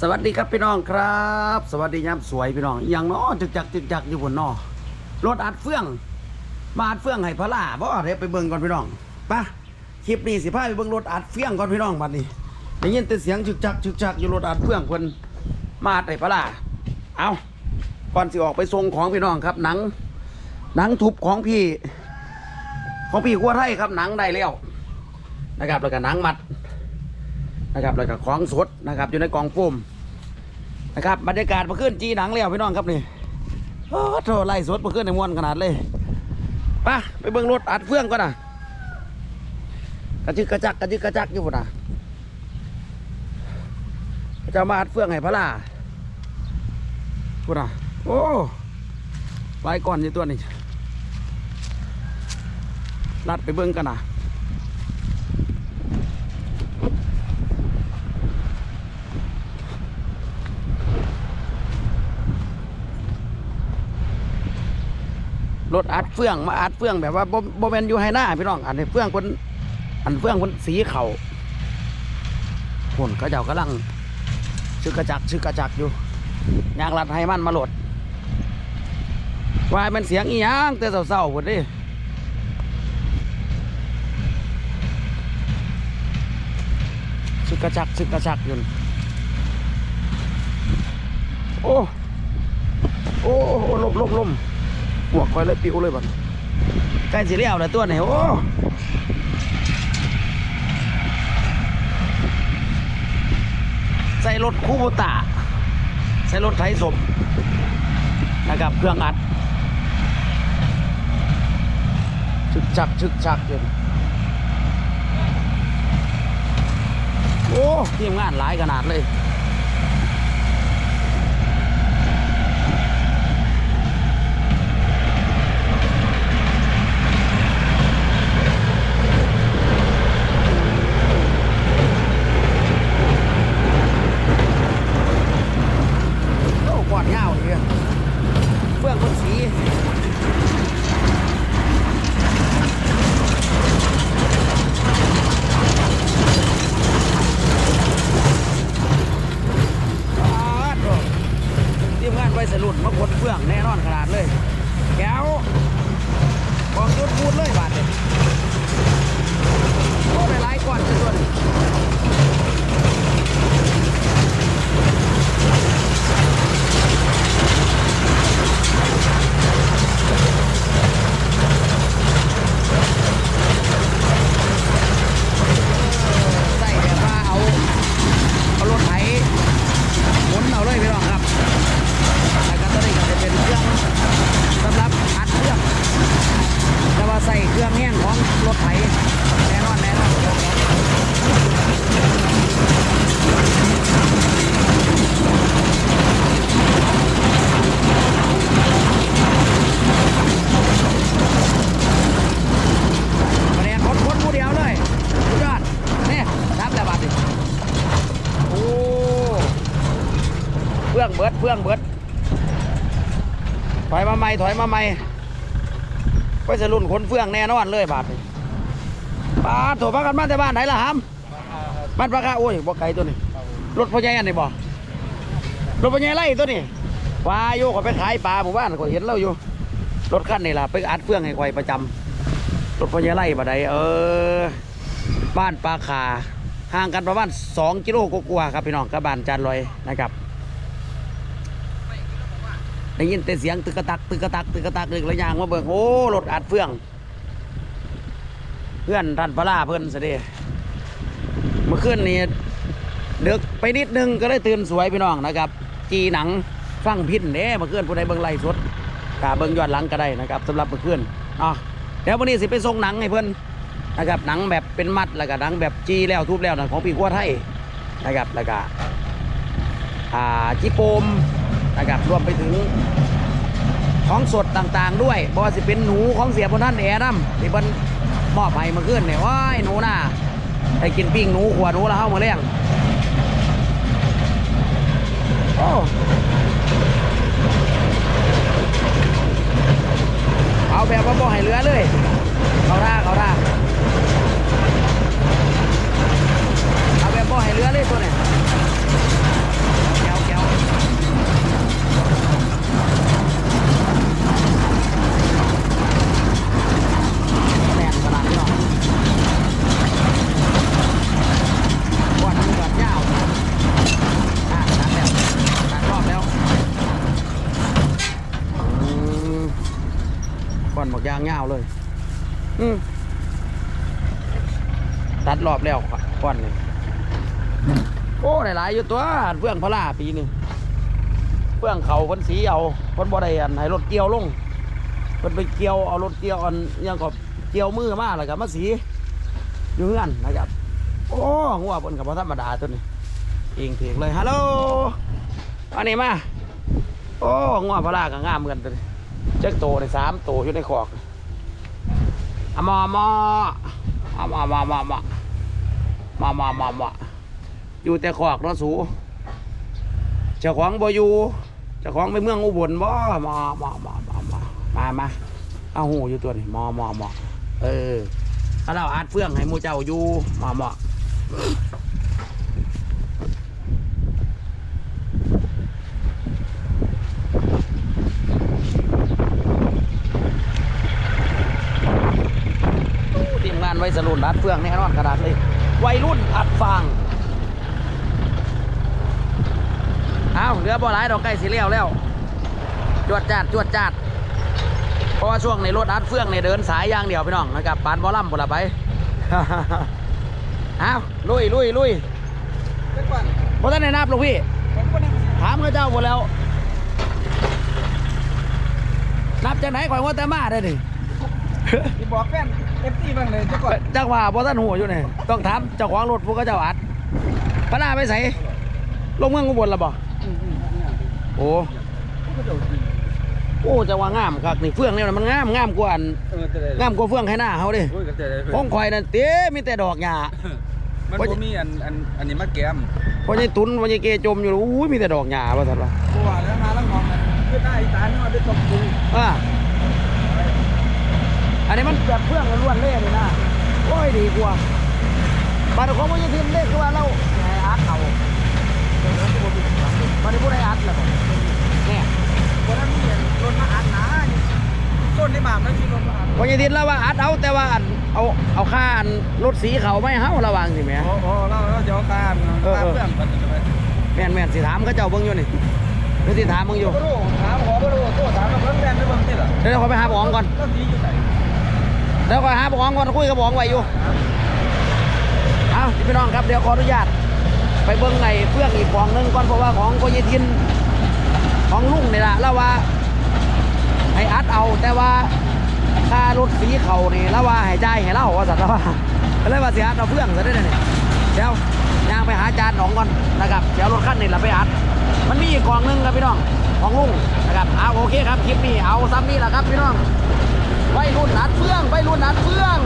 สวัสดีครับพี่น้องครับ สวัสดียามสวยพี่น้องอย่างน้อจึกจักจึกจักอยู่บนนอรถอัดเฟื่องมาอัดเฟื่องให้พระล่าบ่เดี๋ยวไปเบิ่งก่อนพี่น้องปะคลิปนี้สิพาไปเบิ่งรถอัดเฟื่องก่อนพี่น้องบัดนี้ได้ยินแต่เสียงจึกจักจึกจักอยู่รถอัดเฟื่องเพิ่นมาอัดให้พระล่าเอาก่อนสิออกไปส่งของพี่น้องครับหนัง หนังทุบของพี่ ของพี่กัวไทยครับหนังได้แล้วนะครับแล้วก็หนังมัด นะครับแล้วก็ของสดนะครับอยู่ในกล่องโฟมนะครับบรรยากาศมาขึ้นจีหนังแล้วพี่น้องครับนี่โอ้โหไล่สดมาขึ้นในมวนขนาดเลยไปะไปเบิ่งรถอัดเฟื่องก่อนนะกระจึกกระจักกระจึกกระจักอยู่พุ่นะจะมาอัดเฟื่องให้พระล่าพุ่นะโอ้ไว้ก่อนยู่ตัวนี้ลัดไปเบิ่งกันนะ รถอัดเฟื่องมาอัดเฟื่องแบบว่าบ่บ่แมนอยู่ให้หน้าพี่น้องอันนี้เฟื่องคนอันเฟื่องคนสีเขาคนเขาเจ้ากำลังชึกกระจักชึกกระจักอยู่ยางรัดให้มันมาโหลดว่ามันเสียงอีหยังแต่เศร้าๆหมดดิชึกกระจักชึกกระจักอยู่โอ้โอ้โอ้ลมลมลม บวกคอยเลยปิวเลยบัดใกล้สิเลี้ยวแล้วตัวไหนโอ้ใส่รถคูโบตาใส่รถไถสมนะครับเครื่องอัดชึกชักชึกชักอยู่โอ้ทีมงานหลายขนาดเลย โอ้กอดยาวเลยเฟื่องคนสีปาดโถ่ทีมงานไว้สรุปมาขนเฟื่องแน่นอนขนาดเลยแก้วบอกยุดพูดเลยบาดเลยโอ้ได้หลายก่อนจะตัวนี้ ใส่แบบว่าเอา เอารถไถหมุนเอาเลยพี่น้องครับ แล้วก็ตัวนี้ก็จะเป็นเครื่องสำหรับอัดเครื่องแต่ว่าใส่ เครื่องแห้งของรถไถแน่นอนแน่นอนเนี่ยคนคนผู้เดียวเลยสุดยอดนี่รับแล้วบาดดิโอ้เพื่องเบิดเพื่องเบิดถอยมาใหม่ถอยมาใหม่ ก็จะรุ่นคนเฟื่องแน่นอนเลยบาทนี่บาทโถพักกันมานแต่บ้านไหนล่ะฮัมบ้านปลาคาโอ้ยบ่ไก่ตัวนี้รถพ่อใหญ่อันนี้บ่รถพ่อใหญ่ไล่ตัวนี้วาโยเขาไปขายปลาหมู่บ้านก็เห็นเราอยู่รถคันนี่ล่ะไปอัดเฟื่องให้ควายประจำรถพ่อใหญ่ไล่บ่ได้เออ บ้านปลาคาห่างกันประมาณ2กิโลกว่าๆครับพี่น้องกับบ้านจานลอยนะครับ ได้ยินแต่เสียงตึกกระตักตึกกระตักตึกกระตักตึกระยางมาเบิ่งโอ้รถอัดเฟื่อง เพื่อนท่านพระลาเพื่อนเสด็จเมื่อคืนนี้เดึกไปนิดนึงก็ได้ตื่นสวยพี่น้องนะครับ จีหนังฟังพินเด้เมื่อคืนผู้ใดเบิ่งไล่สดกาเบิ่งยอนหลังก็ได้นะครับสำหรับเมื่อคืนอะเดี๋ยววันนี้สิไปส่งหนังให้เพื่อนนะครับหนังแบบเป็นมัดแล้วก็หนังแบบจีแล้วทุบแล้วนะของพี่กัวไทยนะครับแล้วก็อ่าจิโปม นะครับรวมไปถึงของสดต่างๆ ด้วยบ่ว่าสิเป็นหนูของเสียบนท่านแอร์น้ำที่เพิ่นมอบให้เมาขึ้นเนี่ยว้ายหนูน่าให้กินปิ้งหนูขวหนูแล้วเข้ามาเลี้ยงโอ้เอาแบบว่าบ่ให้เหลือเลยเขาท่าเขาท่าเอาแบบบ่ให้เหลือเลยตัวเนี่ย ยางยาวเลย อืมตัดรอบแล้วครับก้อนหนึงโอ้ได้หลายอยู่ตัวเฟื่องพระลาปีหนึงเฟื่องเขาคนสีเอาคนบ่ได้อันให้รถเกี่ยวลงคนไปเกี่ยวเอารถเกี่ยวอันอิหยังก็เกี่ยวมือมาแล้วก็มาสีอยู่เงื่อนนะครับโอ้หัวบนกับธรรมดาตัวนี้เองเถียงเลยฮัลโหลอันนี้มาโอ้งัวพลาก็งามเหมือนกันตัวนี้เจ๊กโตในสามโตอยู่ในขอกอมอมอมอมอมอมอมอมอมอมออยู่แต่ขอกเนะสูเจ้าของบ่อยู่เจ้าของไปเมืองอุบลบ่มอมอมอมอมอมามาเอาหูอยู่ตัวนี้มอมอมอเออถ้าเราอาดเฟื่องให้มูเจ้าอยู่มอมอ ทีมงานไว้ส รุนรัดเฟืองแน่นอนขนาดเลย วัยรุ่นอัดฟางเอาเหลือบ่หลายดอกไก่สีเลี้ยวแล้ว จวดจัดจวดจัดเพราะว่าช่วงในรถอัดเฟืองในเดินสายยางเดียวพี่น้องนะครับปานบอลล่ำบุละไปเอาลุยลุยลุยเพราะท่านในนับลูกพี่ ถามเขาเจ้าหมดแล้ว นับจากไหนข่อยว่าแต่มาได้ดิ ที่บอกแฟนเอฟซีบ้างเลยเดี๋ยวก่อนจังหว่าบ่ท่านหัวอยู่นี่ต้องถามเจ้าของรถพวกเขาเจ้าอัดพระนาไปใส่ลงเมืองอุบลแล้วบ่อืมอืมอืมโอ้ก็เดี๋ยวจริงโอ้จะว่างามคักนี่เฟื่องเนี่ยมันงามงามกว่าอันเออจะได้งามกว่าเฟื่องให้หน้าเขาดิโอ้ยก็จะได้ของข่อยนั่นเต้มีแต่ดอกหญ้ามันบ่มีอันอันอันนี้มาแกมพอใหญตุนพอใหญเกจมอยู่อู้ยมีแต่ดอกหญ้าว่าซั่นว่าบัวแล้วมาแล้วมองกันคือได้อีสานนี่มันได้ตกจริงอ่าอั นนี้มันแบบเฟื่องล้วนๆเลยนี่นะโอ้ยดีกว่าบาดของพอใหญทิมเล็กคือว่าเราให้อัดเอาบัดนี้ผู้ใดอัดล่ะบ่เนี่ยวันนั้นมีอันรถมาอัดหนานี่ต้นในหมามนั้นมีรถมาอัดพอใหญทิมแล้วว่าอัดเอาแต่ว่าอันเอาเอาค่าอันรถสีเขาไม่เฮาระวังสิแหม่โอ้โหเราเราจะเอาตามเออตามเออเพื่อนกันจะไปแม่นแม่นสิถามเขาเจ้าเบิ่งอยู่นี่เดี๋ยวสิถามมึงอยู่บ่รู้ถามขอบ่รู้โทรถามกับเพื่อนแฟนไปเบิ่งนี่ล่ะเดี๋ยวเขาไปหาบองก่อน ดี๋ยวขอหาบองก่อนคุยกับบองไว้อยู่เอาพี่น้องครับเดี๋ยวขออนุญาต ไปเบิ่งในเฟื่องอีกบองหนึงก่อนเพราะว่าของโกยทินของลุงนี่ละแล้วว่าให้อัดเอาแต่ว่าค่ารถสีเขานี่แล้วว่าหายใจห้เล่าว่าสัตว์แล้วว่าก็เลยว่าสิอัดเอาเฟื่องซะได้เนี่ยเดี๋ยวย่างไปหาจานหนองก่อนนะครับเดี๋ยวรถคันนี้เราไปอัด มันมีอีกกล่องหนึงครับพี่น้องของลุงนะครับเอาโอเคครับคลิปนี้เอาซ้ำนี่แหละครับพี่น้องไปรุ่นนัดเฟื่องไปรุ่นนัดเฟื่อง